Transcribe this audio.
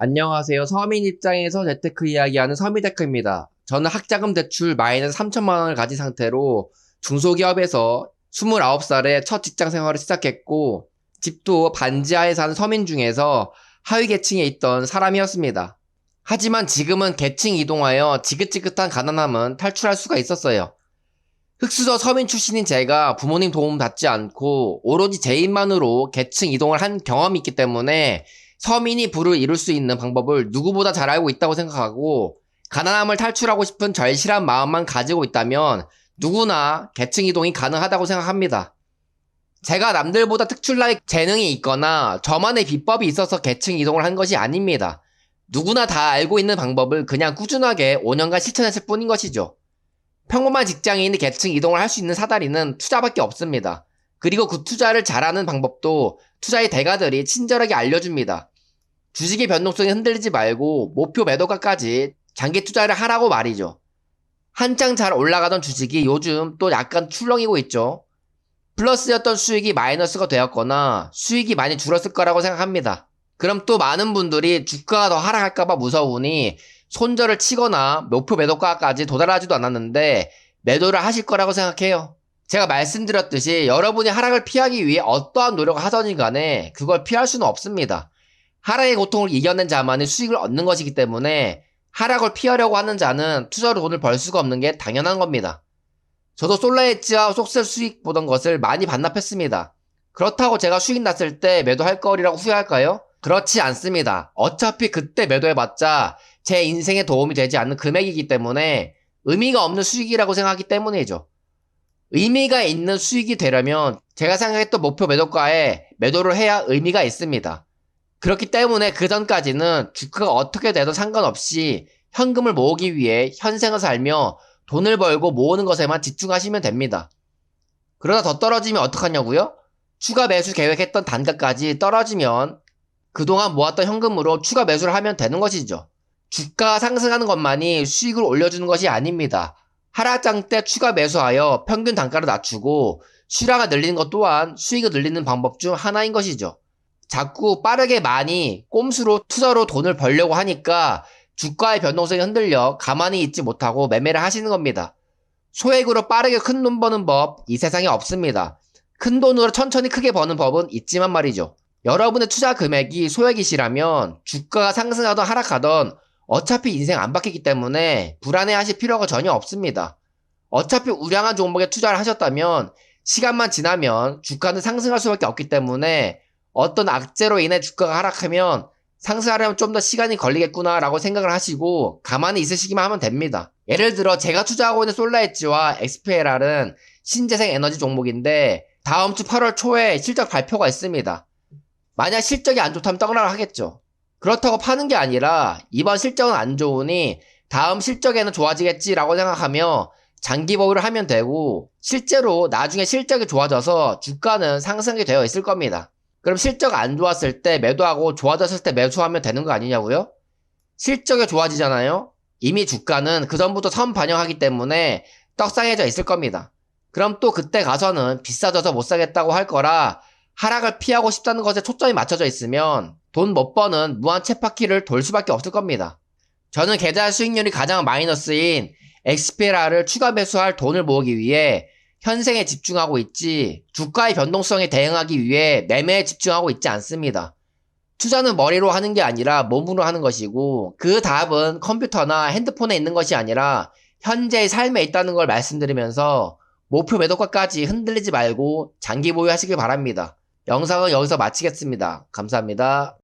안녕하세요. 서민 입장에서 재테크 이야기하는 서미테크입니다. 저는 학자금 대출 마이너스 3천만 원을 가진 상태로 중소기업에서 29살에 첫 직장 생활을 시작했고 집도 반지하에 사는 서민 중에서 하위 계층에 있던 사람이었습니다. 하지만 지금은 계층 이동하여 지긋지긋한 가난함은 탈출할 수가 있었어요. 흑수저 서민 출신인 제가 부모님 도움 받지 않고 오로지 제 힘만으로 계층 이동을 한 경험이 있기 때문에 서민이 부를 이룰 수 있는 방법을 누구보다 잘 알고 있다고 생각하고 가난함을 탈출하고 싶은 절실한 마음만 가지고 있다면 누구나 계층 이동이 가능하다고 생각합니다. 제가 남들보다 특출나게 재능이 있거나 저만의 비법이 있어서 계층 이동을 한 것이 아닙니다. 누구나 다 알고 있는 방법을 그냥 꾸준하게 5년간 실천했을 뿐인 것이죠. 평범한 직장인이 계층 이동을 할 수 있는 사다리는 투자밖에 없습니다. 그리고 그 투자를 잘하는 방법도 투자의 대가들이 친절하게 알려줍니다. 주식의 변동성이 흔들리지 말고 목표 매도가까지 장기 투자를 하라고 말이죠. 한창 잘 올라가던 주식이 요즘 또 약간 출렁이고 있죠. 플러스였던 수익이 마이너스가 되었거나 수익이 많이 줄었을 거라고 생각합니다. 그럼 또 많은 분들이 주가가 더 하락할까봐 무서우니 손절을 치거나 목표 매도가까지 도달하지도 않았는데 매도를 하실 거라고 생각해요. 제가 말씀드렸듯이 여러분이 하락을 피하기 위해 어떠한 노력을 하더니 간에 그걸 피할 수는 없습니다. 하락의 고통을 이겨낸 자만이 수익을 얻는 것이기 때문에 하락을 피하려고 하는 자는 투자로 돈을 벌 수가 없는 게 당연한 겁니다. 저도 솔라에지와 속셀 수익 보던 것을 많이 반납했습니다. 그렇다고 제가 수익 났을 때 매도할 거리라고 후회할까요? 그렇지 않습니다. 어차피 그때 매도해봤자 제 인생에 도움이 되지 않는 금액이기 때문에 의미가 없는 수익이라고 생각하기 때문이죠. 의미가 있는 수익이 되려면 제가 생각했던 목표 매도가에 매도를 해야 의미가 있습니다. 그렇기 때문에 그 전까지는 주가가 어떻게 되든 상관없이 현금을 모으기 위해 현생을 살며 돈을 벌고 모으는 것에만 집중하시면 됩니다. 그러다 더 떨어지면 어떡하냐고요? 추가 매수 계획했던 단가까지 떨어지면 그동안 모았던 현금으로 추가 매수를 하면 되는 것이죠. 주가가 상승하는 것만이 수익을 올려주는 것이 아닙니다. 하락장 때 추가 매수하여 평균 단가를 낮추고 수량을 늘리는 것 또한 수익을 늘리는 방법 중 하나인 것이죠. 자꾸 빠르게 많이 꼼수로 투자로 돈을 벌려고 하니까 주가의 변동성이 흔들려 가만히 있지 못하고 매매를 하시는 겁니다. 소액으로 빠르게 큰 돈 버는 법 이 세상에 없습니다. 큰 돈으로 천천히 크게 버는 법은 있지만 말이죠. 여러분의 투자 금액이 소액이시라면 주가가 상승하던 하락하던 어차피 인생 안 바뀌기 때문에 불안해 하실 필요가 전혀 없습니다. 어차피 우량한 종목에 투자를 하셨다면 시간만 지나면 주가는 상승할 수밖에 없기 때문에 어떤 악재로 인해 주가가 하락하면 상승하려면 좀 더 시간이 걸리겠구나 라고 생각을 하시고 가만히 있으시기만 하면 됩니다. 예를 들어 제가 투자하고 있는 솔라엣지와 XPLR은 신재생 에너지 종목인데 다음 주 8월 초에 실적 발표가 있습니다. 만약 실적이 안 좋다면 떡락을 하겠죠. 그렇다고 파는 게 아니라 이번 실적은 안 좋으니 다음 실적에는 좋아지겠지라고 생각하며 장기 보유를 하면 되고 실제로 나중에 실적이 좋아져서 주가는 상승하게 되어 있을 겁니다. 그럼 실적 안 좋았을 때 매도하고 좋아졌을 때 매수하면 되는 거 아니냐고요? 실적이 좋아지잖아요? 이미 주가는 그 전부터 선 반영하기 때문에 떡상해져 있을 겁니다. 그럼 또 그때 가서는 비싸져서 못 사겠다고 할 거라 하락을 피하고 싶다는 것에 초점이 맞춰져 있으면 돈 못 버는 무한 쳇바퀴를 돌 수밖에 없을 겁니다. 저는 계좌 수익률이 가장 마이너스인 XPLR을 추가 매수할 돈을 모으기 위해 현생에 집중하고 있지 주가의 변동성에 대응하기 위해 매매에 집중하고 있지 않습니다. 투자는 머리로 하는 게 아니라 몸으로 하는 것이고 그 답은 컴퓨터나 핸드폰에 있는 것이 아니라 현재의 삶에 있다는 걸 말씀드리면서 목표 매도가까지 흔들리지 말고 장기 보유하시길 바랍니다. 영상은 여기서 마치겠습니다. 감사합니다.